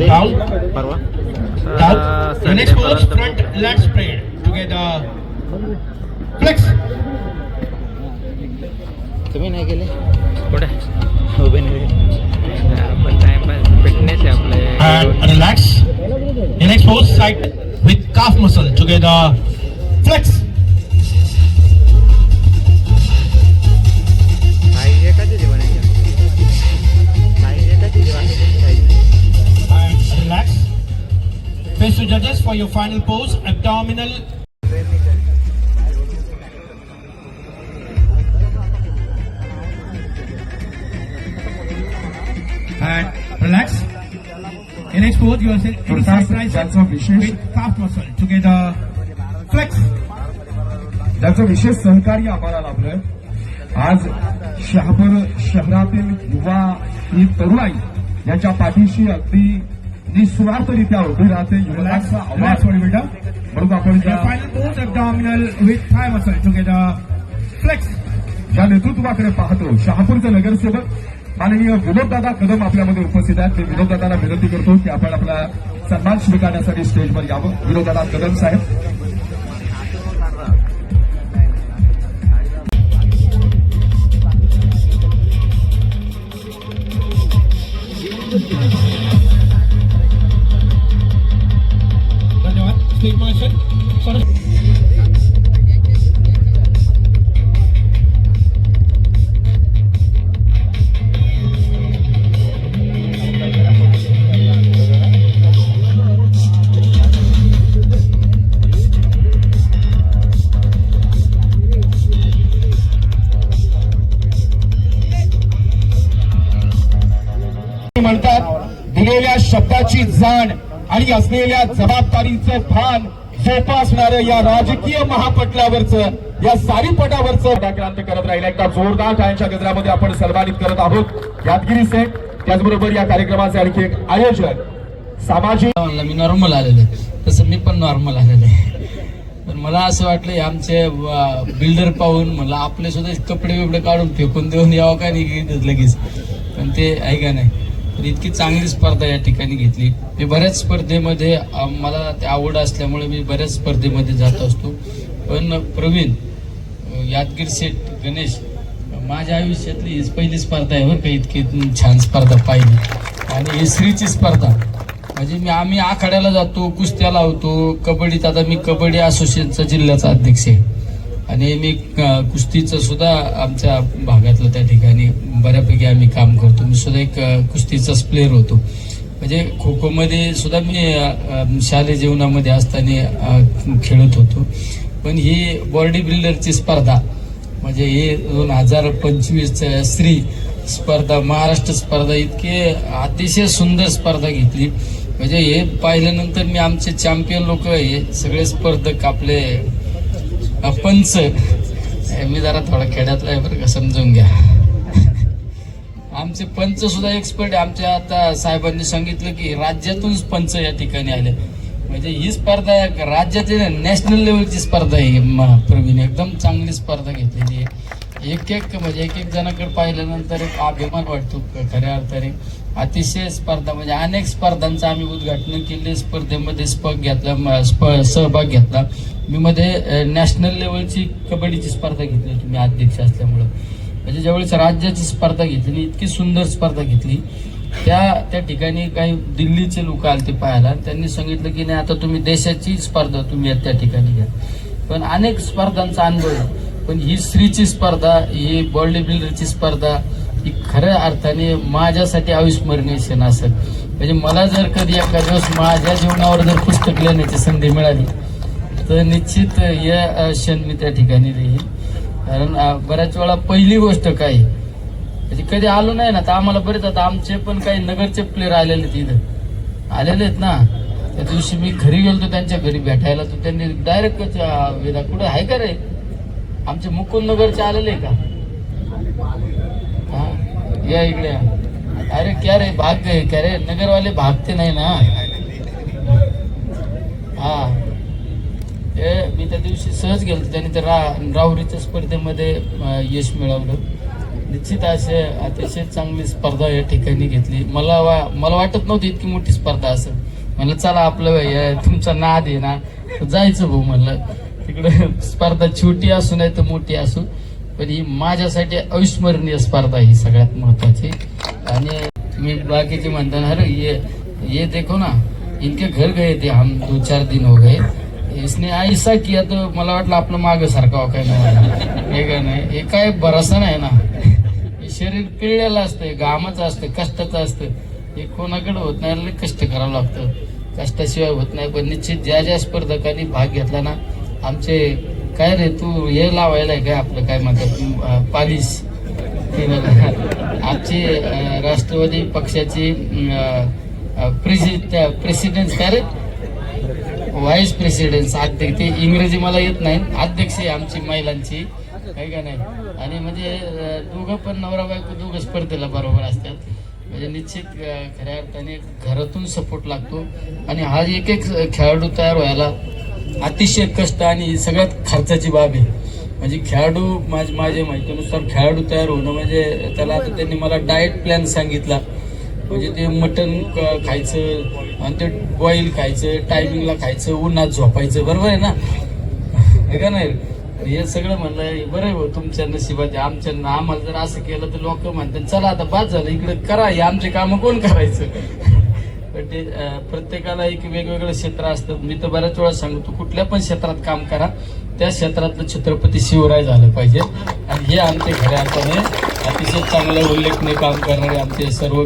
Down. परवा Down. Uh, The next pose, front lat spread. Together. Flex. तुम्ही नाही गेले कुठे उभे नाही. आपण टाइमपास फिटनेस आहे आपले And relax. The next pose, side with calf muscle. Together. Flex. for your final pose. Abdominal. And relax. The next pose, you are saying Prakash tricep ज्याचा विशेष with calf muscle. Together. Flex. ज्याचं विशेष सहकार्य आम्हाला लाभलं आज शहापूर शहरातील युवा ही तरुणाई यांच्या पाठीशी अगदी निस्वार्थरित्या उभी राहते. युवकांचा bodybuilder. म्हणून आपण. ज्या नेतृत्वाकडे पाहतो शहापूरचे नगरसेवक माननीय विनोददादा कदम आपल्यामध्ये उपस्थित आहेत मी विनोददादाला विनंती करतो की आपण आपला सन्मान स्वीकारण्यासाठी स्टेजवर यावं विनोददादा कदम साहेब धन्यवाद स्टेज सरस म्हणतात दिलेल्या शब्दाची जाण आणि असलेल्या जबाबदारीचं भान जोपासणारं या राजकीय महापटलावरचं या सारीपटावरचं क्रांत करत राहिला. एकदा जोरदार टाळ्यांच्या गजरामध्ये आपण सन्मानित करत आहोत. यादगिरी सेठ त्याचबरोबर या कार्यक्रमाचे आणखी एक आयोजन. सामाजिक मी नॉर्मल आलेलो आहे. तसं मी पण नॉर्मल आलेलो आहे. पण मला असं वाटलं आमचे बिल्डर पाहून मला आपले सुद्धा कपडे बिपडे काढून फेकून देऊन यावं काय नाही लगेच. पण ते आहे का नाही? इतकी चांगली स्पर्धा या ठिकाणी घेतली. मी बऱ्याच स्पर्धेमध्ये मला ते आवड असल्यामुळे मी बऱ्याच स्पर्धेमध्ये जात असतो. पण प्रवीण यादगीर शेठ गणेश माझ्या आयुष्यातली हीच पहिली स्पर्धा आहे बरं का इतकी छान स्पर्धा पाहिली. आणि ही स्पर्धा. म्हणजे मी आम्ही आखाड्याला जातो कुस्त्या लावतो कबड्डीत आता मी कबड्डी असोसिएशनचा जिल्ह्याचा अध्यक्ष आहे. आणि मी कुस्तीचं सुद्धा आमच्या भागातलं त्या ठिकाणी बऱ्यापैकी आम्ही काम करतो. मी सुद्धा एक कुस्तीचाच प्लेअर होतो. म्हणजे खो खोमध्ये सुद्धा मी शालेय जीवनामध्ये असताना खेळत होतो. पण ही बॉडी बिल्डरची स्पर्धा म्हणजे हे दोन हजार पंचवीस स्त्री स्पर्धा महाराष्ट्र स्पर्धा इतके अतिशय सुंदर स्पर्धा घेतली. म्हणजे हे पाहिल्यानंतर मी आमचे चॅम्पियन लोक हे सगळे स्पर्धक आपले पंच. हे मी जरा थोडा खेड्यातला आहे बरं का समजून घ्या. आमचे पंच सुद्धा एक्सपर्ट आहे. आमच्या आता साहेबांनी सांगितलं की राज्यातूनच पंच या ठिकाणी आले. म्हणजे ही स्पर्धा एक नॅशनल लेवलची स्पर्धा आहे. प्रवीण एकदम चांगली स्पर्धा घेतलेली आहे. एक एक म्हणजे एक एक जणाकडे पाहिल्यानंतर एक अभिमान वाटतो खऱ्या अर्थाने. अतिशय स्पर्धा म्हणजे अनेक स्पर्धांचं आम्ही उद्घाटन केले. स्पर्धेमध्ये स्पग घेतला म- स्प- सहभाग घेतला. मी मध्ये नॅशनल लेवलची कबड्डीची स्पर्धा घेतली होती मी अध्यक्ष असल्यामुळं. म्हणजे ज्यावेळेस राज्याची स्पर्धा घेतली आणि इतकी सुंदर स्पर्धा घेतली त्या त्या ठिकाणी काही दिल्लीचे लोक आले ते पाहायला. त्यांनी सांगितलं की नाही आता तुम्ही देशाची स्पर्धा तुम्ही त्या ठिकाणी घ्या. पण अनेक स्पर्धांचा अनुभव. पण ही स्त्रीची स्पर्धा ही बॉडी बिल्डरची स्पर्धा ही खऱ्या अर्थाने माझ्यासाठी अविस्मरणीय क्षण असेल म्हणजे मला जर कधी एखाद्या दिवस माझ्या जीवनावर जर पुस्तक लिहिण्याची संधी मिळाली तर निश्चित या क्षण मी त्या ठिकाणी लिहीन कारण बऱ्याच वेळा पहिली गोष्ट काय? म्हणजे कधी आलो नाही ना तर आम्हाला बरेच आता आमचे पण काही नगरचे प्लेअर आलेले आहेत इथं. आलेले आहेत ना. त्या दिवशी मी घरी गेलो त्यांच्या घरी भेटायला तर त्यांनी डायरेक्ट वेदा कुठं आहे का रे? आमचे मुकुंद नगरचे आलेले आहे का? हां या इकडे अरे क्या रे भाग गए क्या रे नगरवाले भागते नाही ना? हा. ए मी त्या दिवशी सहज गेलो त्याने त्या रा राहुरीच्या स्पर्धेमध्ये यश मिळवलं. निश्चित असे अतिशय चांगली स्पर्धा या ठिकाणी घेतली. मला वा मला वाटत नव्हती इतकी मोठी स्पर्धा असं. म्हणलं चला आपलं तुमचा नाद आहे ना जायचं भाऊ म्हणलं. तिकडे स्पर्धा छोटी असू नाही तर मोठी असू पण ही माझ्यासाठी अविस्मरणीय स्पर्धा ही सगळ्यात महत्वाची. आणि मी बाकीचे म्हणताना अरे ये ये देखो ना इनके घर गए थे हम दो चार दिन हो गए. इसने ऐसा किया तो मला वाटलं आपलं माग सारखं हो काय नाही. हे का नाही हे काय भरोसा नाही ना. हे शरीर पिळलेलं असतं घामाचं असतं कष्टाचं असतं. हे कोणाकडे होत नाही कष्ट करावं लागतं. कष्टाशिवाय होत नाही पण निश्चित ज्या ज्या स्पर्धकांनी भाग घेतला ना आमचे काय रे तू हे लावायला आहे काय आपलं? काय म्हणतात पालिश ते आजची राष्ट्रवादी पक्षाची प्रेसिडेंट काय रे? व्हाईस प्रेसिडेंट अध्यक्ष. ते इंग्रजी मला येत नाही. अध्यक्ष आहे आमची महिलांची. काही का नाही? आणि म्हणजे दोघं पण नवरा बायको दोघं स्पर्धेला बरोबर असतात. म्हणजे निश्चित खऱ्या अर्थाने घरातून सपोर्ट लागतो. आणि हा एक एक खेळाडू तयार व्हायला अतिशय कष्ट आणि सगळ्यात खर्चाची बाब आहे. म्हणजे खेळाडू माझ माझ्या माहितीनुसार खेळाडू तयार होणं म्हणजे त्याला आता त्यांनी मला डाएट प्लॅन सांगितला. म्हणजे ते मटन खायचं आणि ते बॉईल खायचं टायमिंगला खायचं उन्हात झोपायचं. बरोबर आहे ना? का नाही? हे सगळं म्हणलं बरं आहे तुमच्या नशिबात. आमच्या आम्हाला जर असं केलं तर लोक म्हणतात चला आता बाद झालं इकडे करा हे आमचे कामं कोण करायचं? ते प्रत्येकाला एक वेगवेगळं क्षेत्र असतं. मी तर बऱ्याच वेळा सांगतो कुठल्या पण क्षेत्रात काम करा त्या क्षेत्रातलं छत्रपती शिवराय झालं पाहिजे. आणि हे आमचे खऱ्या अर्थाने अतिशय चांगलं उल्लेखनीय काम करणारे आमचे सर्व